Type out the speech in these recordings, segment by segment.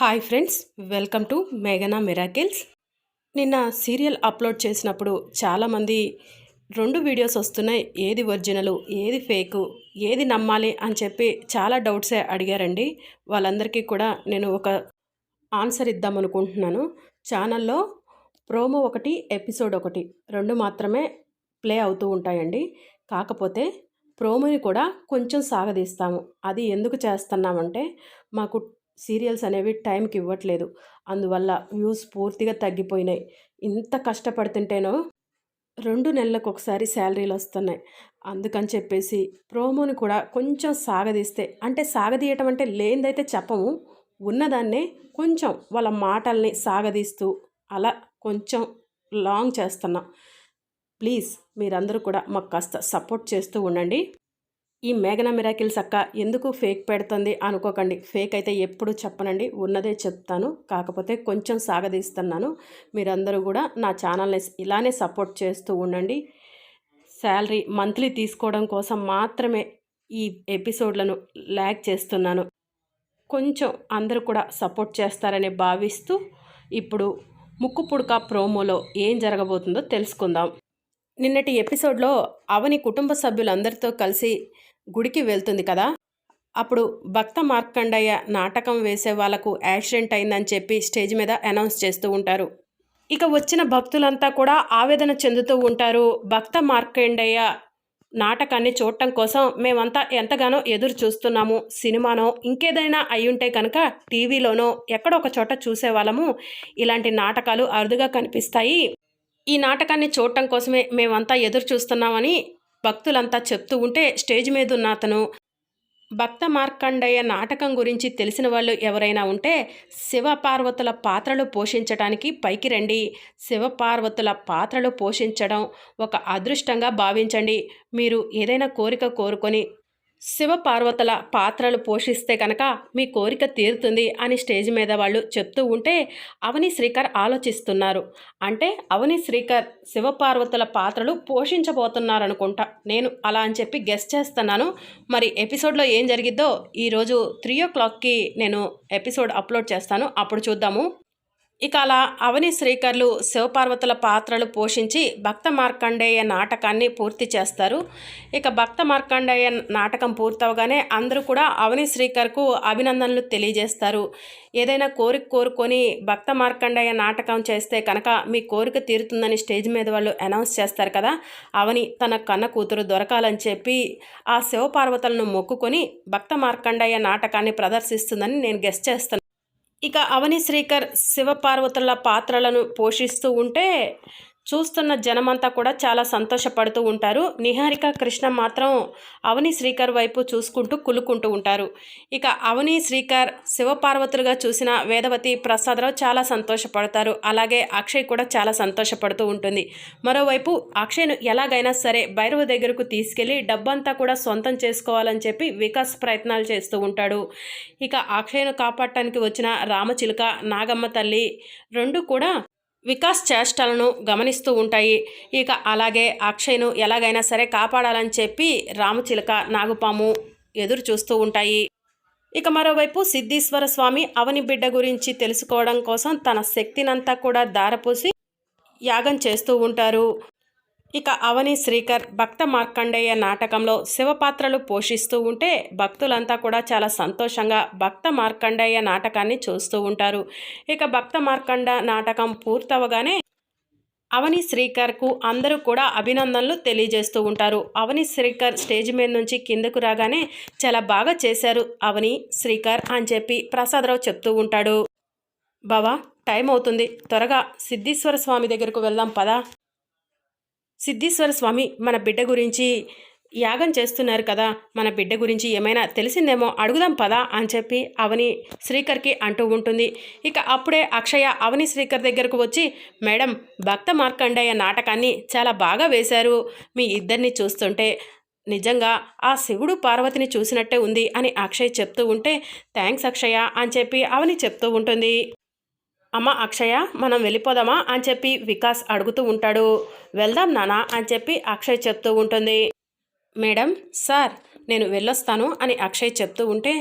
Hi friends welcome to మేఘనా miracles నిన్న serial upload చేసినప్పుడు చాలామంది రెండు వీడియోస్ వస్తున్నాయి. ఏది ఒరిజినల్ ఏది ఫేకు ఏది నమ్మాలి అని చెప్పి చాలా డౌట్సే అడిగారండి. వాళ్ళందరికీ కూడా నేను ఒక ఆన్సర్ ఇద్దాం అనుకుంటున్నాను. ఛానల్లో ప్రోమో ఒకటి ఎపిసోడ్ ఒకటి రెండు మాత్రమే ప్లే అవుతూ ఉంటాయండి. కాకపోతే ప్రోమోని కూడా కొంచెం సాగదీస్తాము. అది ఎందుకు చేస్తున్నామంటే మాకు సీరియల్స్ అనేవి టైంకి ఇవ్వట్లేదు. అందువల్ల వ్యూస్ పూర్తిగా తగ్గిపోయినాయి. ఇంత కష్టపడుతుంటేనో రెండు నెలలకు ఒకసారి శాలరీలు వస్తున్నాయి. అందుకని చెప్పేసి ప్రోమోని కూడా కొంచెం సాగదీస్తే అంటే సాగదీయటం అంటే లేనిదైతే చెప్పము. ఉన్నదాన్నే కొంచెం వాళ్ళ మాటల్ని సాగదీస్తూ అలా కొంచెం లాంగ్ చేస్తున్నాం. ప్లీజ్ మీరందరూ కూడా మాకు కాస్త సపోర్ట్ చేస్తూ ఉండండి. ఈ మేఘన మిరాకిల్స్ అక్క ఎందుకు ఫేక్ పెడుతుంది అనుకోకండి. ఫేక్ అయితే ఎప్పుడు చెప్పనండి. ఉన్నదే చెప్తాను. కాకపోతే కొంచెం సాగదీస్తున్నాను. మీరందరూ కూడా నా ఛానల్ని ఇలానే సపోర్ట్ చేస్తూ ఉండండి. శాలరీ మంత్లీ తీసుకోవడం కోసం మాత్రమే ఈ ఎపిసోడ్లను ల్యాక్ చేస్తున్నాను. కొంచెం అందరూ కూడా సపోర్ట్ చేస్తారని భావిస్తూ ఇప్పుడు ముక్కు పుడక ప్రోమోలో ఏం జరగబోతుందో తెలుసుకుందాం. నిన్నటి ఎపిసోడ్లో అవని కుటుంబ సభ్యులందరితో కలిసి గుడికి వెళ్తుంది కదా? అప్పుడు భక్త మార్కండయ్య నాటకం వేసే వాళ్ళకు యాక్సిడెంట్ అయిందని చెప్పి స్టేజ్ మీద అనౌన్స్ చేస్తూ ఉంటారు. ఇక వచ్చిన భక్తులంతా కూడా ఆవేదన చెందుతూ ఉంటారు. భక్త మార్కండయ్య నాటకాన్ని చూడటం కోసం మేమంతా ఎంతగానో ఎదురు చూస్తున్నాము. సినిమానో ఇంకేదైనా అయ్యుంటే కనుక టీవీలోనో ఎక్కడో ఒక చోట చూసేవాళ్ళము. ఇలాంటి నాటకాలు అరుదుగా కనిపిస్తాయి. ఈ నాటకాన్ని చూడటం కోసమే మేమంతా ఎదురు చూస్తున్నామని భక్తులంతా చెప్తూ ఉంటే స్టేజ్ మీద ఉన్న అతను భక్త మార్కండయ్య నాటకం గురించి తెలిసిన వాళ్ళు ఎవరైనా ఉంటే శివపార్వతుల పాత్రలు పోషించడానికి పైకి రండి. శివపార్వతుల పాత్రలు పోషించడం ఒక అదృష్టంగా భావించండి. మీరు ఏదైనా కోరిక కోరుకొని శివపార్వతుల పాత్రలు పోషిస్తే కనుక మీ కోరిక తీరుతుంది అని స్టేజ్ మీద వాళ్ళు చెప్తూ ఉంటే అవని శ్రీకర్ ఆలోచిస్తున్నారు. అంటే అవని శ్రీకర్ శివపార్వతుల పాత్రలు పోషించబోతున్నారనుకుంటా. నేను అలా అని చెప్పి గెస్ట్ చేస్తున్నాను. మరి ఎపిసోడ్లో ఏం జరిగిద్దో ఈరోజు త్రీ ఓ క్లాక్కి నేను ఎపిసోడ్ అప్లోడ్ చేస్తాను. అప్పుడు చూద్దాము. ఇక అలా అవని శ్రీకర్లు శివపార్వతుల పాత్రలు పోషించి భక్త మార్కండేయ నాటకాన్ని పూర్తి చేస్తారు. ఇక భక్త మార్కండేయ నాటకం పూర్తవగానే అందరూ కూడా అవని శ్రీకర్కు అభినందనలు తెలియజేస్తారు. ఏదైనా కోరిక కోరుకొని భక్త మార్కండేయ నాటకం చేస్తే కనుక మీ కోరిక తీరుతుందని స్టేజ్ మీద వాళ్ళు అనౌన్స్ చేస్తారు కదా. అవని తన కన్న కూతురు దొరకాలని చెప్పి ఆ శివపార్వతులను మొక్కుకొని భక్త మార్కండేయ నాటకాన్ని ప్రదర్శిస్తుందని నేను గెస్ట్ చేస్తాను ఇక అవని శ్రీకర్ శివపార్వతుల పాత్రలను పోషిస్తూ ఉంటే చూస్తున్న జనమంతా కూడా చాలా సంతోషపడుతూ ఉంటారు. నిహారిక కృష్ణ మాత్రం అవని శ్రీకర్ వైపు చూసుకుంటూ కులుకుంటూ ఉంటారు. ఇక అవని శ్రీకర్ శివపార్వతులుగా చూసిన వేదవతి ప్రసాదరావు చాలా సంతోషపడతారు. అలాగే అక్షయ్ కూడా చాలా సంతోషపడుతూ ఉంటుంది. మరోవైపు అక్షయ్ను ఎలాగైనా సరే భైరవ దగ్గరకు తీసుకెళ్ళి డబ్బంతా కూడా సొంతం చేసుకోవాలని చెప్పి వికాస్ ప్రయత్నాలు చేస్తూ ఉంటాడు. ఇక అక్షయ్ను కాపాడటానికి వచ్చిన రామచిలుక నాగమ్మ తల్లి రెండు కూడా వికాస్ చేష్టలను గమనిస్తూ ఉంటాయి. ఇక అలాగే అక్షయ్ను ఎలాగైనా సరే కాపాడాలని చెప్పి రామచిలక నాగుపాము ఎదురు చూస్తూ ఉంటాయి. ఇక మరోవైపు సిద్ధీశ్వర స్వామి అవని బిడ్డ గురించి తెలుసుకోవడం కోసం తన శక్తినంతా కూడా దారపోసి యాగం చేస్తూ ఉంటారు. ఇక అవని శ్రీకర్ భక్త మార్కండేయ నాటకంలో శివపాత్రలు పోషిస్తూ ఉంటే భక్తులంతా కూడా చాలా సంతోషంగా భక్త మార్కండేయ నాటకాన్ని చూస్తూ ఉంటారు. ఇక భక్త మార్కండ నాటకం పూర్తవగానే అవని శ్రీకర్కు అందరూ కూడా అభినందనలు తెలియజేస్తూ ఉంటారు. అవని శ్రీకర్ స్టేజ్ మీద నుంచి కిందకు రాగానే చాలా బాగా చేశారు అవని శ్రీకర్ అని చెప్పి ప్రసాదరావు చెప్తూ ఉంటాడు. బావా టైం అవుతుంది త్వరగా సిద్ధీశ్వర స్వామి దగ్గరకు వెళ్దాం పదా. సిద్ధేశ్వర స్వామి మన బిడ్డ గురించి యాగం చేస్తున్నారు కదా మన బిడ్డ గురించి ఏమైనా తెలిసిందేమో అడుగుదాం పదా అని చెప్పి అవని శ్రీకర్కి అంటూ ఉంటుంది. ఇక అప్పుడే అక్షయ అవని శ్రీకర్ దగ్గరకు వచ్చి మేడం భక్త మార్కండయ్య నాటకాన్ని చాలా బాగా వేశారు. మీ ఇద్దరిని చూస్తుంటే నిజంగా ఆ శివుడు పార్వతిని చూసినట్టే ఉంది అని అక్షయ్ చెప్తూ ఉంటే థ్యాంక్స్ అక్షయ అని చెప్పి అవని చెప్తూ ఉంటుంది. అమ్మ అక్షయ మనం వెళ్ళిపోదామా అని చెప్పి వికాస్ అడుగుతూ ఉంటాడు. వెళ్దాం నానా అని చెప్పి అక్షయ్ చెప్తూ ఉంటుంది. మేడం సార్ నేను వెళ్ళొస్తాను అని అక్షయ్ చెప్తూ ఉంటే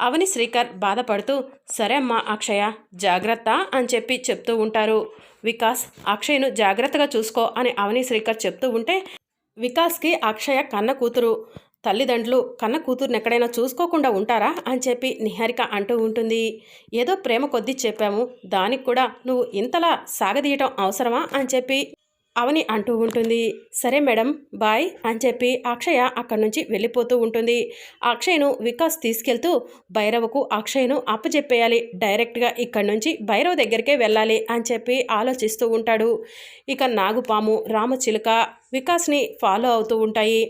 అవని శ్రీకర్ బాధపడుతూ సరే అమ్మా అక్షయ జాగ్రత్త అని చెప్పి చెప్తూ ఉంటారు. వికాస్ అక్షయ్ను జాగ్రత్తగా చూసుకో అని అవని శ్రీకర్ చెప్తూ ఉంటే వికాస్కి అక్షయ కన్న కూతురు. తల్లిదండ్రులు కన్న కూతురుని ఎక్కడైనా చూసుకోకుండా ఉంటారా అని చెప్పి నిహారిక అంటూ ఉంటుంది. ఏదో ప్రేమ కొద్దీ చెప్పాము దానికి కూడా నువ్వు ఇంతలా సాగదీయటం అవసరమా అని చెప్పి అవని అంటూ ఉంటుంది. సరే మేడం బాయ్ అని చెప్పి అక్షయ అక్కడి నుంచి వెళ్ళిపోతూ ఉంటుంది. అక్షయ్ను వికాస్ తీసుకెళ్తూ భైరవకు అక్షయ్ను అప్పచెప్పేయాలి డైరెక్ట్గా ఇక్కడి నుంచి భైరవ్ దగ్గరికే వెళ్ళాలి అని చెప్పి ఆలోచిస్తూ ఉంటాడు. ఇక నాగుపాము రామచిలుక వికాస్ని ఫాలో అవుతూ ఉంటాయి.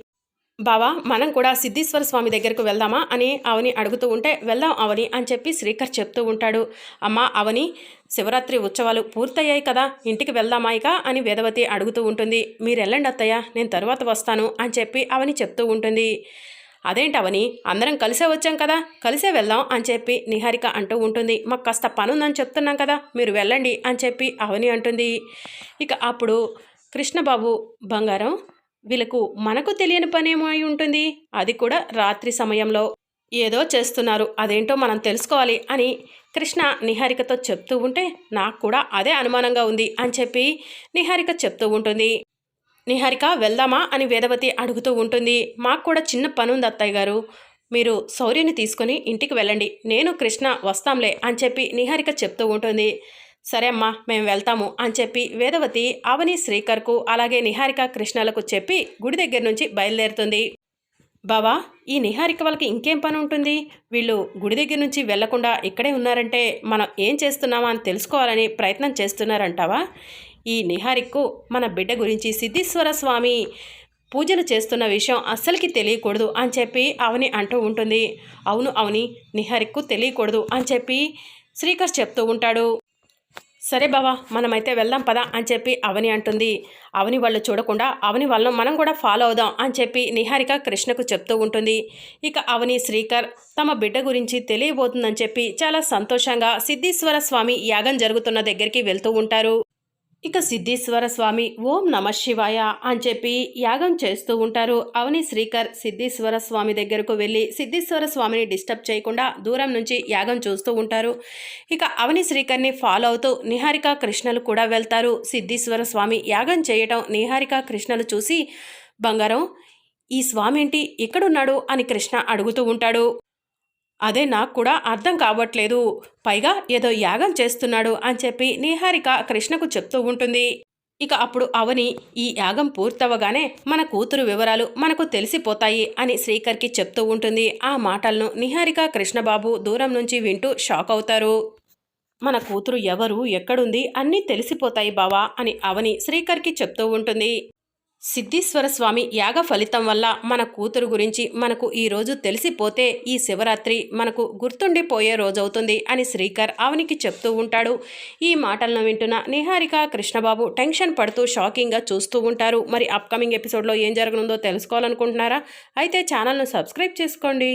బావా మనం కూడా సిద్ధేశ్వర స్వామి దగ్గరకు వెళ్దామా అని అవని అడుగుతూ ఉంటే వెళ్దాం అవని అని చెప్పి శ్రీకర్ చెప్తూ ఉంటాడు. అమ్మ అవని శివరాత్రి ఉత్సవాలు పూర్తయ్యాయి కదా ఇంటికి వెళ్దామా ఇక అని వేదవతి అడుగుతూ ఉంటుంది. మీరు వెళ్ళండి అత్తయ్య నేను తరువాత వస్తాను అని చెప్పి అవని చెప్తూ ఉంటుంది. అదేంటి అవని అందరం కలిసే వచ్చాం కదా కలిసే వెళ్దాం అని చెప్పి నిహారిక అంటూ ఉంటుంది. మాకు కాస్త పనుందని చెప్తున్నాం కదా మీరు వెళ్ళండి అని చెప్పి అవని అంటుంది. ఇక అప్పుడు కృష్ణబాబు బంగారం వీళ్ళకు మనకు తెలియని పనేమో అయి ఉంటుంది. అది కూడా రాత్రి సమయంలో. ఏదో చేస్తున్నారు. అదేంటో మనం తెలుసుకోవాలి అని కృష్ణ నిహారికతో చెప్తూ ఉంటే నాకు కూడా అదే అనుమానంగా ఉంది అని చెప్పి నిహారిక చెప్తూ ఉంటుంది. నిహారిక వెళ్దామా అని వేదవతి అడుగుతూ ఉంటుంది. మాకు కూడా చిన్న పనుంది అత్తయ్య గారు. మీరు శౌర్యని తీసుకొని ఇంటికి వెళ్ళండి. నేను కృష్ణ వస్తాంలే అని చెప్పి నిహారిక చెప్తూ ఉంటుంది. సరే అమ్మా మేము వెళ్తాము అని చెప్పి వేదవతి అవని శ్రీకర్కు అలాగే నిహారిక కృష్ణలకు చెప్పి గుడి దగ్గర నుంచి బయలుదేరుతుంది. బావా ఈ నిహారిక వాళ్ళకి ఇంకేం పని ఉంటుంది? వీళ్ళు గుడి దగ్గర నుంచి వెళ్ళకుండా ఇక్కడే ఉన్నారంటే మనం ఏం చేస్తున్నామా అని తెలుసుకోవాలని ప్రయత్నం చేస్తున్నారంటావా? ఈ నిహారిక్కు మన బిడ్డ గురించి సిద్ధేశ్వర స్వామి పూజలు చేస్తున్న విషయం అస్సలకి తెలియకూడదు అని చెప్పి అవని అంటూ ఉంటుంది. అవును అవని నిహారిక్కు తెలియకూడదు అని చెప్పి శ్రీకర్ చెప్తూ ఉంటాడు. సరే బావా మనమైతే వెళ్దాం పదా అని చెప్పి అవని అంటుంది. అవని వాళ్ళు చూడకుండా అవని వాళ్ళను మనం కూడా ఫాలో అవుదాం అని చెప్పి నిహారిక కృష్ణకు చెప్తూ ఉంటుంది. ఇక అవని శ్రీకర్ తమ బిడ్డ గురించి తెలియబోతుందని చెప్పి చాలా సంతోషంగా సిద్ధేశ్వర స్వామి యాగం జరుగుతున్న దగ్గరికి వెళ్తూ ఉంటారు. ఇక సిద్ధేశ్వర స్వామి ఓం నమ శివాయ అని చెప్పి యాగం చేస్తూ ఉంటారు. అవని శ్రీకర్ సిద్ధేశ్వర స్వామి దగ్గరకు వెళ్ళి సిద్ధేశ్వర స్వామిని డిస్టర్బ్ చేయకుండా దూరం నుంచి యాగం చూస్తూ ఉంటారు. ఇక అవని శ్రీకర్ని ఫాలో అవుతూ నిహారిక కృష్ణలు కూడా వెళ్తారు. సిద్ధేశ్వర స్వామి యాగం చేయటం నిహారిక కృష్ణలు చూసి బంగారం ఈ స్వామి ఏంటి ఇక్కడున్నాడు? అని కృష్ణ అడుగుతూ ఉంటాడు. అదే నాకు కూడా అర్థం కావట్లేదు. పైగా ఏదో యాగం చేస్తున్నాడు అని చెప్పి నిహారిక కృష్ణకు చెప్తూ ఉంటుంది. ఇక అప్పుడు అవని ఈ యాగం పూర్తవగానే మన కూతురు వివరాలు మనకు తెలిసిపోతాయి అని శ్రీకర్కి చెప్తూ ఉంటుంది. ఆ మాటలను నిహారిక కృష్ణబాబు దూరం నుంచి వింటూ షాక్ అవుతారు. మన కూతురు ఎవరు ఎక్కడుంది అన్నీ తెలిసిపోతాయి బావా అని అవని శ్రీకర్కి చెప్తూ ఉంటుంది. సిద్ధేశ్వర స్వామి యాగ ఫలితం వల్ల మన కూతురు గురించి మనకు ఈ రోజు తెలిసిపోతే ఈ శివరాత్రి మనకు గుర్తుండిపోయే రోజవుతుంది అని శ్రీకర్ అవనికి చెప్తూ ఉంటాడు. ఈ మాటలను వింటున్న నిహారిక కృష్ణబాబు టెన్షన్ పడుతూ షాకింగ్గా చూస్తూ ఉంటారు. మరి అప్కమింగ్ ఎపిసోడ్లో ఏం జరగనుందో తెలుసుకోవాలనుకుంటున్నారా? అయితే ఛానల్ను సబ్స్క్రైబ్ చేసుకోండి.